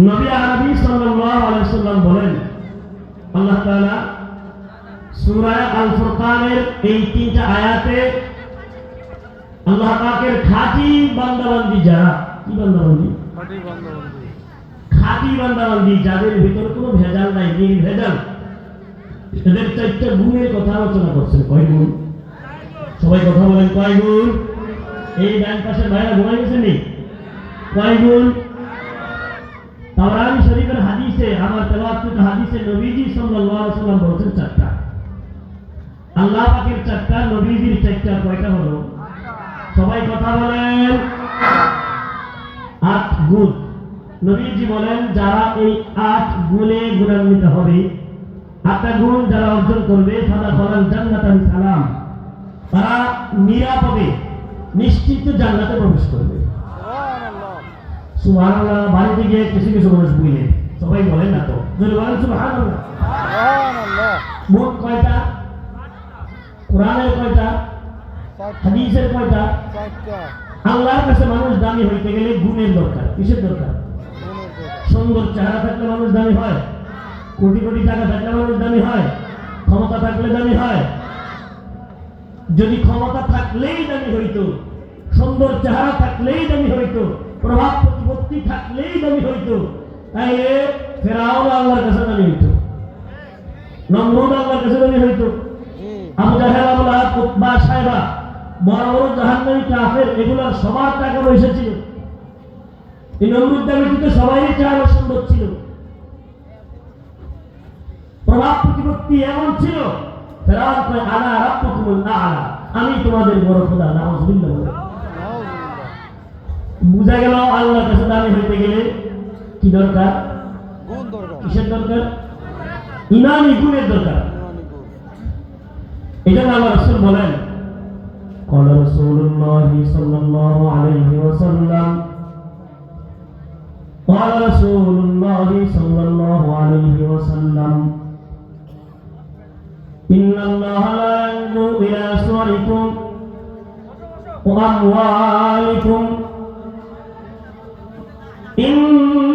নবী আরবি সাল্লাল্লাহু আলাইহি সাল্লাম বলেন আল্লাহ তাআলা সূরা আল ফুরকানের এই তিনটা আয়াতে আল্লাহ পাকের খাঁটি বান্দাবান্দি যারা কি বান্দাবান্দি? খাঁটি বান্দাবান্দি। যাদের ভিতর কোনো ভেজাল নাই নির্ভেজাল এদের চারটা গুণের কথা আলোচনা করছেন কয় গুণ? সবাই কথা বলেন কয় গুণ? এই ডান পাশে ভাইরা ঘুমাই গেছেন নি? কয় গুণ তাওরানি শরীফের হাদিসে আমার হাদিসে নবীজি সাল্লাল্লাহু আলাইহি বলেছেন চারটা। আল্লাহ পাকের চারটা, নবীজির চারটা, কয়টা হলো? সবাই কথা বলেন। আট গুণ। নবীজি বলেন, যারা এই আট গুণে গুণান্বিত হবে, আটটা গুণ যারা অর্জন করবে, সাদা ফলান জান্নাতান সালাম। তারা নিরাপদে, নিশ্চিত জান্নাতে প্রবেশ করবে। সুবহানাল্লাহ বাড়িতে গিয়ে কিছু কিছু মানুষ বুঝলেন সবাই বলেন না তো। যদি বলেন সুবহানাল্লাহ। মোট কয়টা? কোরআনের কয়টা? হাদিসের কয়টা? আল্লাহর কাছে মানুষ দামি হইতে গেলে গুণের দরকার। কিসের দরকার। সুন্দর চেহারা থাকলে মানুষ দামি হয়। কোটি কোটি টাকা থাকলে মানুষ দামি হয়। ক্ষমতা থাকলে দামি হয়। যদি ক্ষমতা থাকলেই দামি হইতো সুন্দর চেহারা থাকলেই দামি হইতো প্রভাব প্রতিপত্তি থাকলেই দামি হইতো তাইলে ফেরাও আল্লাহর কাছে দামি হইতো। নমরুদ আল্লাহর কাছে দামি হইতো। আবু জাহেল, আবু লাহাব, উতবা সাহেবা, বড় বড় জাহান্নামী কাফের, এগুলোর সবার টাকা পয়সা ছিল। এই নমরুদ দাবিটিতে সবাই চেহারা সুন্দর ছিল। প্রভাব প্রতিপত্তি এমন ছিল, ফেরাউন কয় আনা রাব্বুকুমুল আ'লা, আমি তোমাদের বড় খোদা, নাউজুবিল্লাহ বলে। বুঝা গেল আল্লাহর কাছে দামি হইতে গেলে কি দরকার কিসের দরকার ইমানি গুণের দরকার এই জন্য আল্লাহ রসুল বলেন قال رسول الله صلى الله عليه وسلم قال رسول الله صلى الله عليه وسلم إن الله لا ينظر إلى صوركم وأموالكم إن